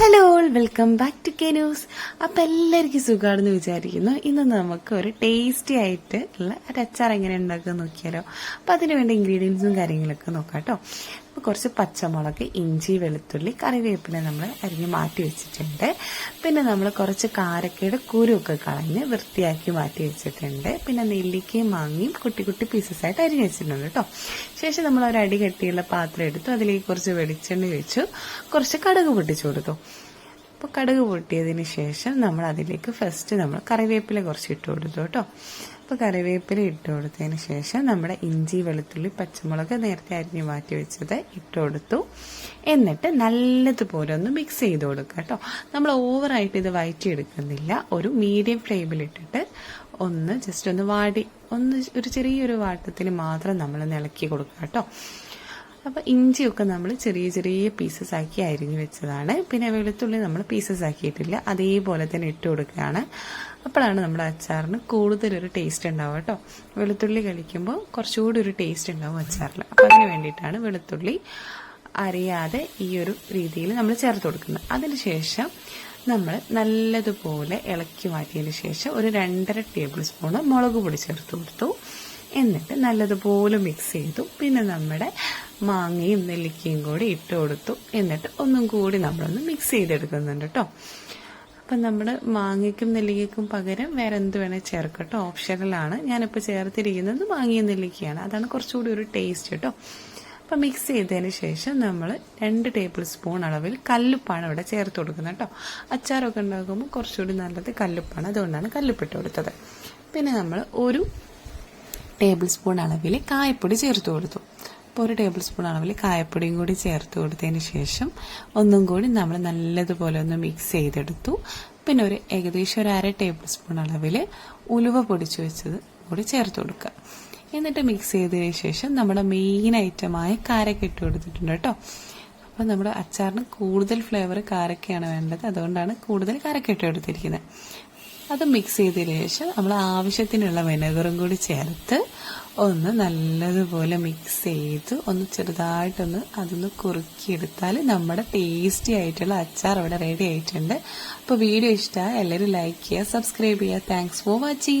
Hello welcome back to K news അപ്പം എല്ലാവർക്കും സുഖമാണെന്ന് വിചാരിക്കുന്നു. ഇന്ന് നമുക്ക് ഒരു ടേസ്റ്റി ആയിട്ട് ഉള്ള ഒരു അച്ചാർ എങ്ങനെ ഉണ്ടാക്കുക നോക്കിയാലോ. അപ്പം അതിന് വേണ്ട ഇൻഗ്രീഡിയൻസും കാര്യങ്ങളൊക്കെ നോക്കാം കേട്ടോ. അപ്പോൾ കുറച്ച് പച്ചമുളക് ഇഞ്ചി വെളുത്തുള്ളി കറിവേപ്പില നമ്മൾ അരിഞ്ഞ് മാറ്റി വെച്ചിട്ടുണ്ട്. പിന്നെ നമ്മൾ കുറച്ച് കാരക്കയുടെ കുരുവൊക്കെ കളഞ്ഞ് വൃത്തിയാക്കി മാറ്റി വെച്ചിട്ടുണ്ട്. പിന്നെ നെല്ലിക്കയും മാങ്ങയും കുട്ടി കുട്ടി പീസസായിട്ട് അരിഞ്ഞ് വെച്ചിട്ടുണ്ട് കേട്ടോ ശേഷം നമ്മൾ ഒരു അടി കെട്ടിയുള്ള പാത്രം എടുത്തു അതിലേക്ക് കുറച്ച് വെളിച്ചെണ്ണ വെച്ചു കുറച്ച് കടുക് പൊട്ടിച്ചു കൊടുത്തു. അപ്പോൾ കടുക് പൊട്ടിയതിന് ശേഷം നമ്മൾ അതിലേക്ക് ഫസ്റ്റ് നമ്മൾ കറിവേപ്പില കുറച്ച് ഇട്ട് കൊടുത്തു കേട്ടോ അപ്പോൾ കറിവേപ്പില ഇട്ട് കൊടുത്തതിന് ശേഷം നമ്മുടെ ഇഞ്ചി വെളുത്തുള്ളി പച്ചമുളക് നേരത്തെ അരിഞ്ഞ് മാറ്റി വെച്ചത് ഇട്ട് കൊടുത്തു. എന്നിട്ട് നല്ലതുപോലെ ഒന്ന് മിക്സ് ചെയ്ത് കൊടുക്കുക കേട്ടോ. നമ്മൾ ഓവറായിട്ട് ഇത് വയറ്റിയെടുക്കുന്നില്ല. ഒരു മീഡിയം ഫ്ലെയിമിലിട്ടിട്ട് ഒന്ന് ജസ്റ്റ് ഒന്ന് വാടി ഒന്ന് ഒരു ചെറിയൊരു വാട്ടത്തിൽ മാത്രം നമ്മൾ ഇളക്കി കൊടുക്കുക കേട്ടോ. അപ്പോൾ ഇഞ്ചിയൊക്കെ നമ്മൾ ചെറിയ ചെറിയ പീസസ് ആക്കി അരിഞ്ഞു വെച്ചതാണ്. പിന്നെ വെളുത്തുള്ളി നമ്മൾ പീസസ് ആക്കിയിട്ടില്ല. അതേപോലെ തന്നെ ഇട്ട് കൊടുക്കുകയാണ്. അപ്പോഴാണ് നമ്മുടെ അച്ചാറിന് കൂടുതലൊരു ടേസ്റ്റ് ഉണ്ടാവുക കേട്ടോ. വെളുത്തുള്ളി കഴിക്കുമ്പോൾ കുറച്ചുകൂടി ഒരു ടേസ്റ്റ് ഉണ്ടാവും അച്ചാറിൽ അപ്പോൾ അതിന് വേണ്ടിയിട്ടാണ് വെളുത്തുള്ളി അറിയാതെ ഈ ഒരു രീതിയിൽ നമ്മൾ ചേർത്ത് കൊടുക്കുന്നത്. അതിനുശേഷം നമ്മൾ നല്ലതുപോലെ ഇളക്കി മാറ്റിയതിന് ശേഷം ഒരു രണ്ടര ടേബിൾ സ്പൂണ് മുളക് പൊടി ചേർത്ത് കൊടുത്തു. എന്നിട്ട് നല്ലതുപോലെ മിക്സ് ചെയ്തു. പിന്നെ നമ്മുടെ മാങ്ങയും നെല്ലിക്കയും കൂടി ഇട്ട് കൊടുത്തു. എന്നിട്ട് ഒന്നും കൂടി നമ്മളൊന്ന് മിക്സ് ചെയ്തെടുക്കുന്നുണ്ട് കേട്ടോ അപ്പം നമ്മൾ മാങ്ങയ്ക്കും നെല്ലിക്കയ്ക്കും പകരം വേറെ എന്ത് വേണേൽ ചേർക്കട്ടോ. ഓപ്ഷണലാണ് ഞാനിപ്പോൾ ചേർത്തിരിക്കുന്നത് മാങ്ങയും നെല്ലിക്കയാണ്. അതാണ് കുറച്ചുകൂടി ഒരു ടേസ്റ്റ് കേട്ടോ അപ്പം മിക്സ് ചെയ്തതിന് ശേഷം നമ്മൾ രണ്ട് ടേബിൾ സ്പൂൺ അളവിൽ കല്ലുപ്പാണ് ഇവിടെ ചേർത്ത് കൊടുക്കുന്നത് കേട്ടോ അച്ചാറൊക്കെ ഉണ്ടാക്കുമ്പോൾ കുറച്ചുകൂടി നല്ലത് കല്ലുപ്പാണ്. അതുകൊണ്ടാണ് കല്ലുപ്പിട്ട് കൊടുത്തത്. പിന്നെ നമ്മൾ ഒരു ടേബിൾ സ്പൂൺ അളവിൽ കായപ്പൊടി ചേർത്ത് കൊടുത്തു. ഒരു ടേബിൾ സ്പൂൺ അളവിൽ കായപ്പൊടിയും കൂടി ചേർത്ത് കൊടുത്തതിന് ശേഷം ഒന്നും കൂടി നമ്മൾ നല്ലതുപോലെ ഒന്ന് മിക്സ് ചെയ്തെടുത്തു. പിന്നെ ഒരു ഏകദേശം ഒരു അര ടേബിൾ സ്പൂൺ അളവിൽ ഉലുവ പൊടിച്ചു വെച്ചത് കൂടി ചേർത്ത് കൊടുക്കുക. എന്നിട്ട് മിക്സ് ചെയ്തതിന് ശേഷം നമ്മുടെ മെയിൻ ഐറ്റമായ കാരക്ക ഇട്ട് കൊടുത്തിട്ടുണ്ട് കേട്ടോ. അപ്പോൾ നമ്മുടെ അച്ചാറിന് കൂടുതൽ ഫ്ലേവർ കാരക്കയാണ് വേണ്ടത്. അതുകൊണ്ടാണ് കൂടുതൽ കാരക്ക ഇട്ട് കൊടുത്തിരിക്കുന്നത്. അത് മിക്സ് ചെയ്തതിന് ശേഷം നമ്മൾ ആവശ്യത്തിനുള്ള വിനെഗറും കൂടി ചേർത്ത് ഒന്ന് നല്ലതുപോലെ മിക്സ് ചെയ്ത് ഒന്ന് ചെറുതായിട്ടൊന്ന് അതൊന്ന് കുറുക്കിയെടുത്താൽ നമ്മുടെ ടേസ്റ്റി ആയിട്ടുള്ള അച്ചാർ അവിടെ റെഡി ആയിട്ടുണ്ട്. അപ്പോൾ വീഡിയോ ഇഷ്ടമായ എല്ലാവരും ലൈക്ക് ചെയ്യുക സബ്സ്ക്രൈബ് ചെയ്യുക. Thanks for watching